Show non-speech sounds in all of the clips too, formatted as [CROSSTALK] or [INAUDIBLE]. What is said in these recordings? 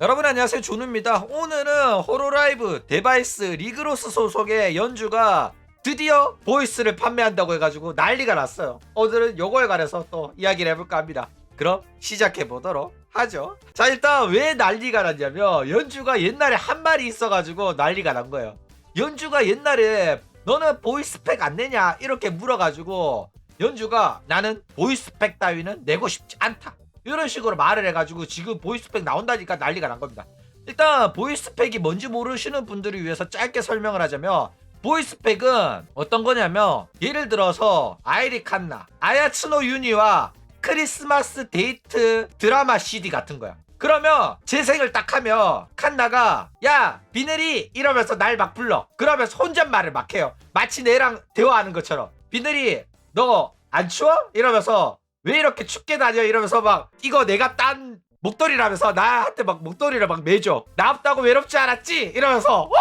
여러분 안녕하세요. 준우입니다. 오늘은 호로라이브 데바이스 리그로스 소속의 연주가 드디어 보이스를 판매한다고 해가지고 난리가 났어요. 오늘은 요거에 관해서 또 이야기를 해볼까 합니다. 그럼 시작해보도록 하죠. 자 일단 왜 난리가 났냐면 연주가 옛날에 한 말이 있어가지고 난리가 난 거예요. 연주가 옛날에 너는 보이스팩 안 내냐? 이렇게 물어가지고 연주가 나는 보이스팩 따위는 내고 싶지 않다 이런 식으로 말을 해가지고 지금 보이스팩 나온다니까 난리가 난 겁니다. 일단 보이스팩이 뭔지 모르시는 분들을 위해서 짧게 설명을 하자면 보이스팩은 어떤 거냐면 예를 들어서 아이리 칸나, 아야츠노 유니와 크리스마스 데이트 드라마 CD 같은 거야. 그러면 재생을 딱 하면 칸나가 야 비늘이 이러면서 날 막 불러 그러면서 혼잣말을 막 해요 마치 내랑 대화하는 것처럼 비늘이 너 안 추워? 이러면서 왜 이렇게 춥게 다녀? 이러면서 막 이거 내가 딴 목도리라면서 나한테 막 목도리를 막 매줘. 나 없다고 외롭지 않았지? 이러면서 와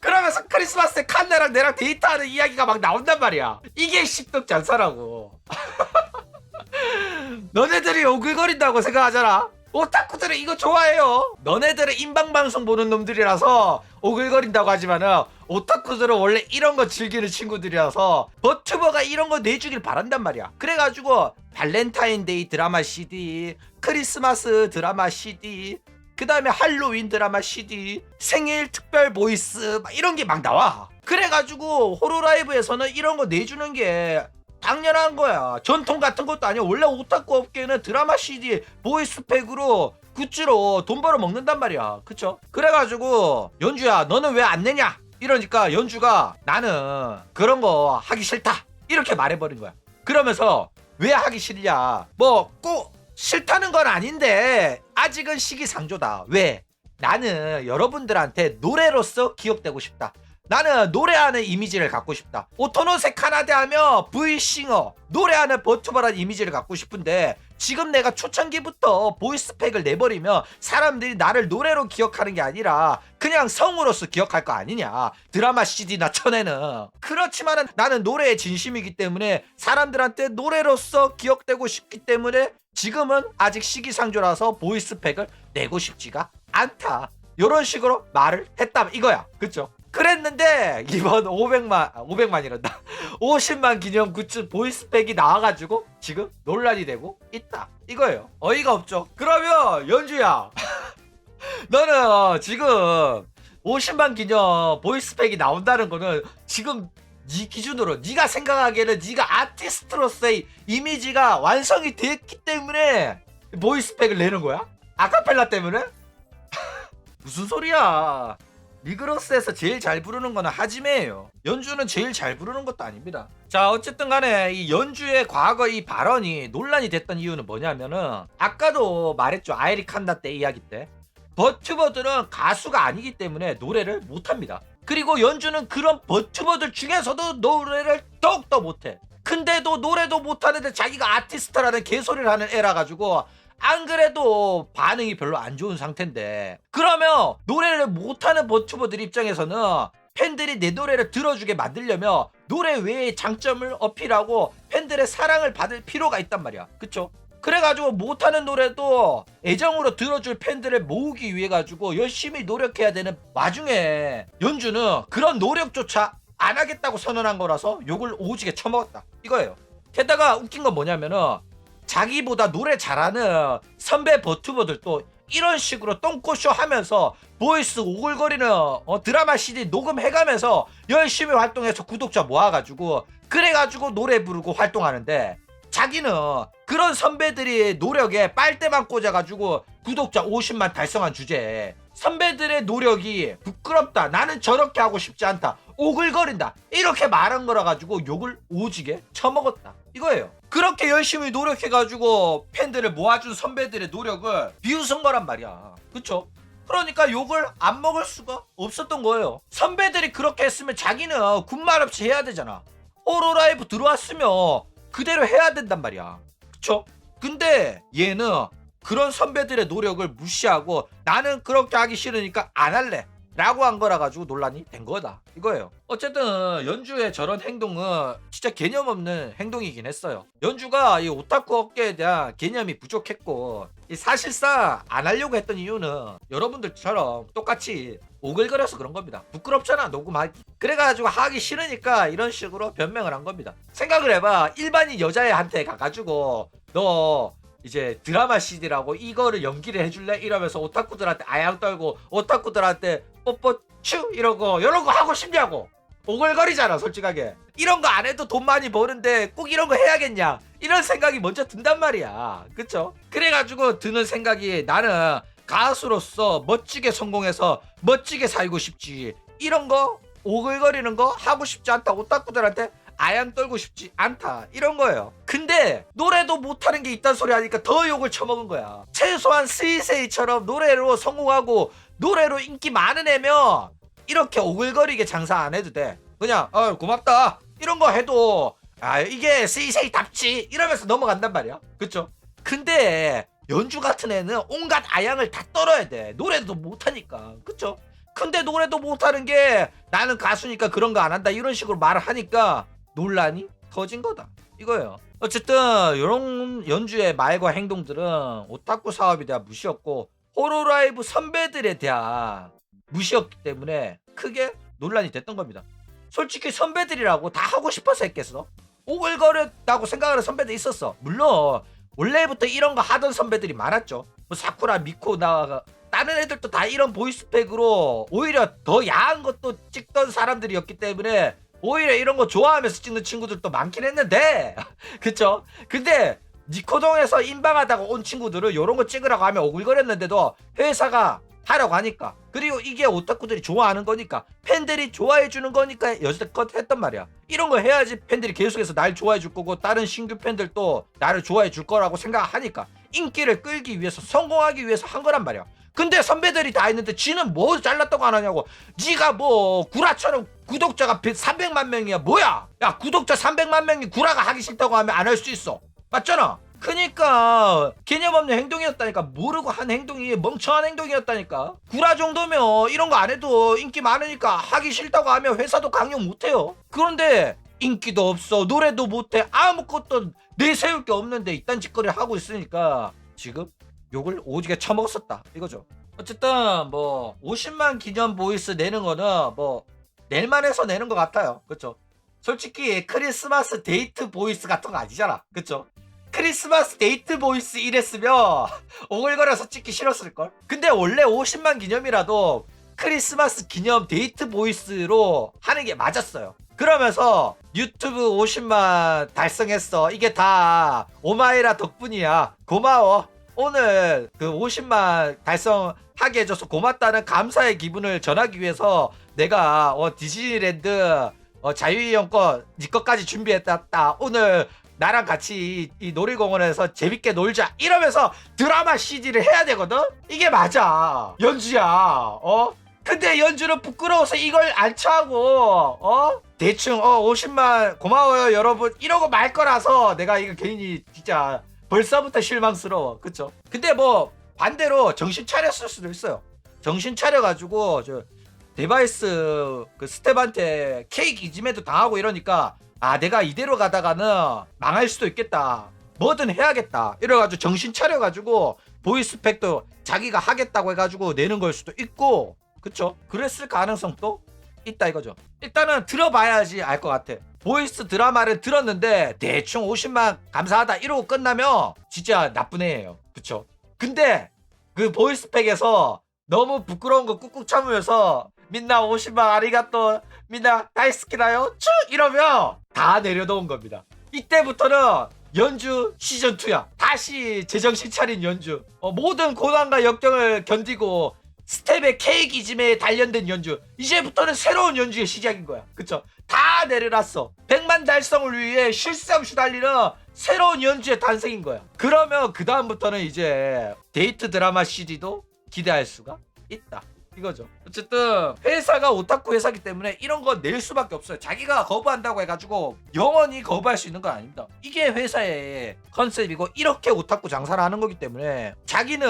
그러면서 크리스마스에 칸나랑 내랑 데이트하는 이야기가 막 나온단 말이야. 이게 십덕 잔사라고. [LAUGHS] 너네들이 오글거린다고 생각하잖아. 오타쿠들은 이거 좋아해요. 너네들은 인방방송 보는 놈들이라서 오글거린다고 하지만은 오타쿠들은 원래 이런 거 즐기는 친구들이라서 버튜버가 이런 거 내주길 바란단 말이야. 그래가지고 발렌타인데이 드라마 CD 크리스마스 드라마 CD 그 다음에 할로윈 드라마 CD 생일 특별 보이스 막 이런 게 막 나와. 그래가지고 호로라이브에서는 이런 거 내주는 게 당연한 거야. 전통 같은 것도 아니야. 원래 오타쿠 업계는 드라마 CD 보이스팩으로 굿즈로 돈 벌어 먹는단 말이야. 그쵸? 그래가지고 연주야 너는 왜 안 내냐 이러니까 연주가 나는 그런 거 하기 싫다. 이렇게 말해버린 거야. 그러면서 왜 하기 싫냐? 뭐 꼭 싫다는 건 아닌데 아직은 시기상조다. 왜? 나는 여러분들한테 노래로서 기억되고 싶다. 나는 노래하는 이미지를 갖고 싶다. 오토노세 카나데 하며 V싱어 노래하는 버튜버라는 이미지를 갖고 싶은데 지금 내가 초창기부터 보이스팩을 내버리면 사람들이 나를 노래로 기억하는 게 아니라 그냥 성우로서 기억할 거 아니냐. 드라마 CD나 쳐내는. 그렇지만은 나는 노래에 진심이기 때문에 사람들한테 노래로서 기억되고 싶기 때문에 지금은 아직 시기상조라서 보이스팩을 내고 싶지가 않다. 이런 식으로 말을 했다 이거야. 그쵸? 그랬는데 이번 500만 아, 500만이란다. 50만 [LAUGHS] 기념 굿즈 보이스팩이 나와가지고 지금 논란이 되고 있다. 이거예요. 어이가 없죠. 그러면 연주야 [LAUGHS] 너는 어, 지금 50만 기념 보이스팩이 나온다는 거는 지금 네 기준으로 네가 생각하기에는 네가 아티스트로서의 이미지가 완성이 됐기 때문에 보이스팩을 내는 거야? 아카펠라 때문에? [LAUGHS] 무슨 소리야 리그로스에서 제일 잘 부르는 거는 하지메예요. 연주는 제일 잘 부르는 것도 아닙니다. 자, 어쨌든 간에 이 연주의 과거 이 발언이 논란이 됐던 이유는 뭐냐면은 아까도 말했죠. 아이리 칸다 때 이야기 때. 버튜버들은 가수가 아니기 때문에 노래를 못 합니다. 그리고 연주는 그런 버튜버들 중에서도 노래를 더욱더 못해. 근데도 노래도 못하는데 자기가 아티스트라는 개소리를 하는 애라 가지고 안 그래도 반응이 별로 안 좋은 상태인데. 그러면 노래를 못하는 버튜버들 입장에서는 팬들이 내 노래를 들어주게 만들려면 노래 외의 장점을 어필하고 팬들의 사랑을 받을 필요가 있단 말이야. 그쵸? 그래가지고 못하는 노래도 애정으로 들어줄 팬들을 모으기 위해 가지고 열심히 노력해야 되는 와중에 연주는 그런 노력조차 안 하겠다고 선언한 거라서 욕을 오지게 처먹었다. 이거예요. 게다가 웃긴 건 뭐냐면은 자기보다 노래 잘하는 선배 버튜버들도 이런 식으로 똥꼬쇼 하면서 보이스 오글거리는 어, 드라마 CD 녹음해가면서 열심히 활동해서 구독자 모아가지고 그래가지고 노래 부르고 활동하는데 자기는 그런 선배들이 노력에 빨대만 꽂아가지고 구독자 50만 달성한 주제에 선배들의 노력이 부끄럽다 나는 저렇게 하고 싶지 않다 오글거린다 이렇게 말한 거라 가지고 욕을 오지게 처먹었다. 이거예요 그렇게 열심히 노력해가지고 팬들을 모아준 선배들의 노력을 비웃은 거란 말이야. 그쵸? 그러니까 욕을 안 먹을 수가 없었던 거예요. 선배들이 그렇게 했으면 자기는 군말 없이 해야 되잖아. 호로라이브 들어왔으면 그대로 해야 된단 말이야. 그쵸? 근데 얘는 그런 선배들의 노력을 무시하고 나는 그렇게 하기 싫으니까 안 할래 라고 한 거라 가지고 논란이 된 거다. 이거예요. 어쨌든 연주의 저런 행동은 진짜 개념 없는 행동이긴 했어요. 연주가 이 오타쿠 업계에 대한 개념이 부족했고 이 사실상 안 하려고 했던 이유는 여러분들처럼 똑같이 오글거려서 그런 겁니다. 부끄럽잖아 녹음하기. 그래가지고 하기 싫으니까 이런 식으로 변명을 한 겁니다. 생각을 해봐. 일반인 여자애한테 가가지고 너 이제 드라마 CD라고 이거를 연기를 해줄래? 이러면서 오타쿠들한테 아양 떨고 오타쿠들한테 뽀뽀 츄! 이러고 이런 거 하고 싶냐고. 오글거리잖아 솔직하게. 이런 거 안 해도 돈 많이 버는데 꼭 이런 거 해야겠냐? 이런 생각이 먼저 든단 말이야. 그쵸? 그래가지고 드는 생각이 나는 가수로서 멋지게 성공해서 멋지게 살고 싶지. 이런 거 오글거리는 거 하고 싶지 않다. 오타쿠들한테 아양 떨고 싶지 않다. 이런 거예요. 근데 노래도 못하는 게 있단 소리 하니까 더 욕을 쳐먹은 거야. 최소한 스이세이처럼 노래로 성공하고 노래로 인기 많은 애면 이렇게 오글거리게 장사 안 해도 돼. 그냥 어 고맙다. 이런 거 해도 아 이게 스이세이 답지. 이러면서 넘어간단 말이야. 그쵸? 근데 연주 같은 애는 온갖 아양을 다 떨어야 돼. 노래도 못하니까. 그쵸? 근데 노래도 못하는 게 나는 가수니까 그런 거 안 한다. 이런 식으로 말을 하니까 논란이 터진 거다. 이거예요. 어쨌든 이런 연주의 말과 행동들은 오타쿠 사업에 대한 무시였고 호로라이브 선배들에 대한 무시였기 때문에 크게 논란이 됐던 겁니다. 솔직히 선배들이라고 다 하고 싶어서 했겠어? 오글거렸다고 생각하는 선배들 있었어. 물론 원래부터 이런 거 하던 선배들이 많았죠. 뭐 사쿠라 미코 나 다른 애들도 다 이런 보이스팩으로 오히려 더 야한 것도 찍던 사람들이었기 때문에 오히려 이런 거 좋아하면서 찍는 친구들도 많긴 했는데. [LAUGHS] 그쵸? 근데 니코동에서 인방하다가 온 친구들은 이런 거 찍으라고 하면 오글거렸는데도 회사가 하라고 하니까. 그리고 이게 오타쿠들이 좋아하는 거니까 팬들이 좋아해 주는 거니까 여지껏 했단 말이야. 이런 거 해야지 팬들이 계속해서 날 좋아해 줄 거고 다른 신규 팬들도 나를 좋아해 줄 거라고 생각하니까 인기를 끌기 위해서 성공하기 위해서 한 거란 말이야. 근데 선배들이 다 했는데 지는 뭐 잘났다고 안 하냐고. 지가 뭐 구라처럼 구독자가 300만 명이야. 뭐야? 야 구독자 300만 명이 구라가 하기 싫다고 하면 안 할 수 있어. 맞잖아. 그니까 개념 없는 행동이었다니까. 모르고 한 행동이 멍청한 행동이었다니까. 구라 정도면 이런 거 안 해도 인기 많으니까 하기 싫다고 하면 회사도 강요 못해요. 그런데 인기도 없어. 노래도 못해. 아무것도 내세울 게 없는데 이딴 짓거리를 하고 있으니까 지금 욕을 오지게 처먹었었다. 이거죠. 어쨌든 뭐 50만 기념 보이스 내는 거는 뭐 낼만해서 내는 것 같아요. 그쵸? 솔직히 크리스마스 데이트 보이스 같은 거 아니잖아. 그쵸? 크리스마스 데이트 보이스 이랬으면 [LAUGHS] 오글거려서 찍기 싫었을걸? 근데 원래 50만 기념이라도 크리스마스 기념 데이트 보이스로 하는 게 맞았어요. 그러면서 유튜브 50만 달성했어. 이게 다 오마이라 덕분이야. 고마워 오늘 그 50만 달성하게 해줘서 고맙다는 감사의 기분을 전하기 위해서 내가 어, 디즈니랜드 어, 자유이용권 네 것까지 준비했다. 오늘 나랑 같이 이, 이 놀이공원에서 재밌게 놀자. 이러면서 드라마 CD를 해야 되거든? 이게 맞아. 연주야. 어? 근데 연주는 부끄러워서 이걸 안 차고 어? 대충 어 50만 고마워요 여러분. 이러고 말 거라서 내가 이거 괜히 진짜 벌써부터 실망스러워. 그쵸? 근데 뭐 반대로 정신 차렸을 수도 있어요. 정신 차려가지고 저 데바이스 그 스텝한테 케이크 이짐에도 당하고 이러니까 아 내가 이대로 가다가는 망할 수도 있겠다. 뭐든 해야겠다. 이래가지고 정신 차려가지고 보이스팩도 자기가 하겠다고 해가지고 내는 걸 수도 있고 그쵸? 그랬을 가능성도 있다 이거죠. 일단은 들어봐야지 알 것 같아 보이스 드라마를 들었는데 대충 50만 감사하다 이러고 끝나면 진짜 나쁜 애예요. 그쵸? 근데 그 보이스팩에서 너무 부끄러운 거 꾹꾹 참으면서 민나 50만 아리가또 민나 다이스키나요? 쭈 이러면 다 내려놓은 겁니다. 이때부터는 연주 시즌2야. 다시 제정신 차린 연주. 어, 모든 고난과 역경을 견디고 스텝의 케이크이즘에 단련된 연주. 이제부터는 새로운 연주의 시작인 거야. 그쵸? 다 내려놨어. 100만 달성을 위해 실성 슈달리는 새로운 연주의 탄생인 거야. 그러면 그 다음부터는 이제 데이트 드라마 CD도 기대할 수가 있다 이거죠. 어쨌든 회사가 오타쿠 회사기 때문에 이런 거낼 수밖에 없어요. 자기가 거부한다고 해가지고 영원히 거부할 수 있는 건 아닙니다. 이게 회사의 컨셉이고 이렇게 오타쿠 장사를 하는 거기 때문에 자기는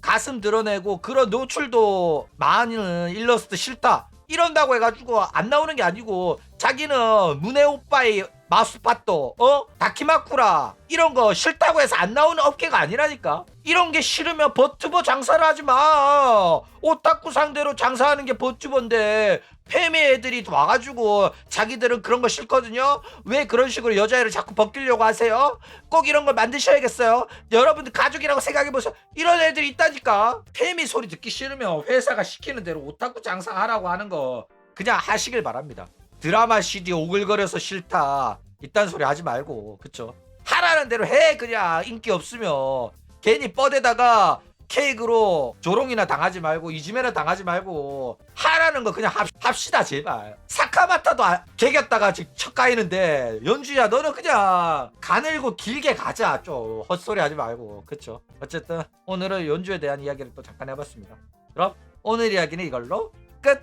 가슴 드러내고 그런 노출도 많은 일러스트 싫다. 이런다고 해가지고 안 나오는 게 아니고 자기는 문혜 오빠의 마수파또 어? 다키마쿠라 이런 거 싫다고 해서 안 나오는 업계가 아니라니까. 이런 게 싫으면 버튜버 장사를 하지 마. 오타쿠 상대로 장사하는 게 버튜버인데 페메 애들이 와가지고 자기들은 그런 거 싫거든요? 왜 그런 식으로 여자애를 자꾸 벗기려고 하세요? 꼭 이런 걸 만드셔야겠어요? 여러분들 가족이라고 생각해보세요. 이런 애들이 있다니까. 페미 소리 듣기 싫으면 회사가 시키는 대로 오타쿠 장사하라고 하는 거 그냥 하시길 바랍니다 드라마 CD 오글거려서 싫다. 이딴 소리 하지 말고. 그쵸? 하라는 대로 해. 그냥 인기 없으면. 괜히 뻗에다가 케이크로 조롱이나 당하지 말고 이지매나 당하지 말고 하라는 거 그냥 합, 합시다 제발. 사카마타도 아, 개겼다가 지금 척 까이는데 연주야 너는 그냥 가늘고 길게 가자. 좀 헛소리 하지 말고. 그쵸? 어쨌든 오늘은 연주에 대한 이야기를 또 잠깐 해봤습니다. 그럼 오늘 이야기는 이걸로 끝